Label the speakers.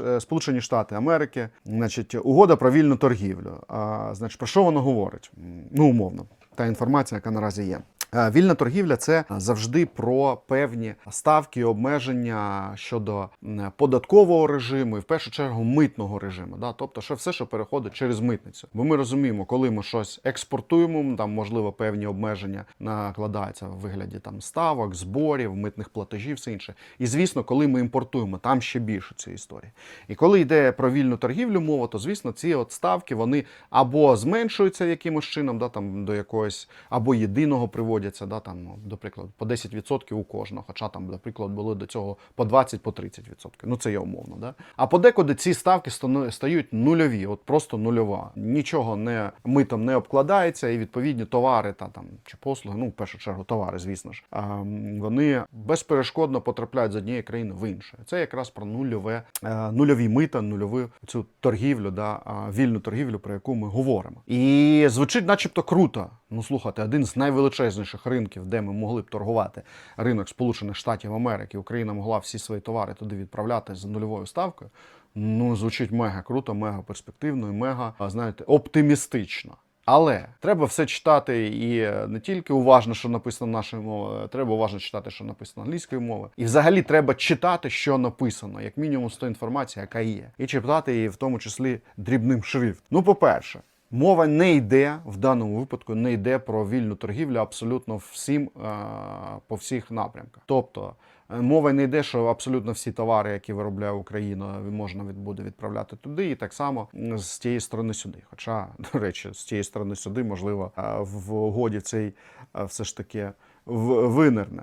Speaker 1: Е, Сполучені Штати Америки, значить, угода про вільну торгівлю. А, значить, про що воно говорить? Ну, умовно, та інформація, яка наразі є. Е, Вільна торгівля це завжди про певні ставки обмеження щодо податкового режиму і в першу чергу митного режиму. Да? Тобто, що все, що переходить через митницю. Бо ми розуміємо, коли ми щось експортуємо, там можливо певні обмеження накладаються в вигляді там ставок, зборів, митних платежів, все інше. І звісно, коли ми імпортуємо, там ще більше цієї історії. І коли йде про вільну торгівлю мова, то звісно ці от ставки вони або зменшуються якимось чином, да, там до якогось, або єдиного приводяться, да, там, ну, до прикладу, по 10% у кожного, хоча там, наприклад, були до цього по 20 по 30%. Ну це є умовно. Да? А подекуди ці ставки стають нульові, от просто нульова. Нічого не митом не обкладається, і відповідні товари та там чи послуги, ну в першу чергу товари, звісно ж, вони безперешкодно потрапляють з однієї країни в іншу. Це якраз про нульове, е, нульові мита, нульову цю торгівлю, да, вільну торгівлю, про яку ми говоримо. І звучить, начебто, круто. Ну слухайте, один з найвеличезніших ринків, де ми могли б торгувати, ринок Сполучених Штатів Америки, Україна могла всі свої товари туди відправляти з нульовою ставкою. Ну, звучить мега круто, мега перспективно і мега, знаєте, оптимістично. Але треба все читати і е, не тільки уважно, що написано нашою мовою, треба уважно читати, що написано англійською мовою. І взагалі треба читати, що написано, як мінімум з тої інформації, яка є, і читати її в тому числі дрібним шрифтом. Ну, по-перше, мова не йде в даному випадку, не йде про вільну торгівлю абсолютно всім е, по всіх напрямках. Тобто. е, Мова не йде, що абсолютно всі товари, які виробляє Україна, можна буде відправляти туди, і так само з тієї сторони сюди. Хоча, до речі, з тієї сторони сюди, можливо, е, в угоді цей все ж таки в- винирне.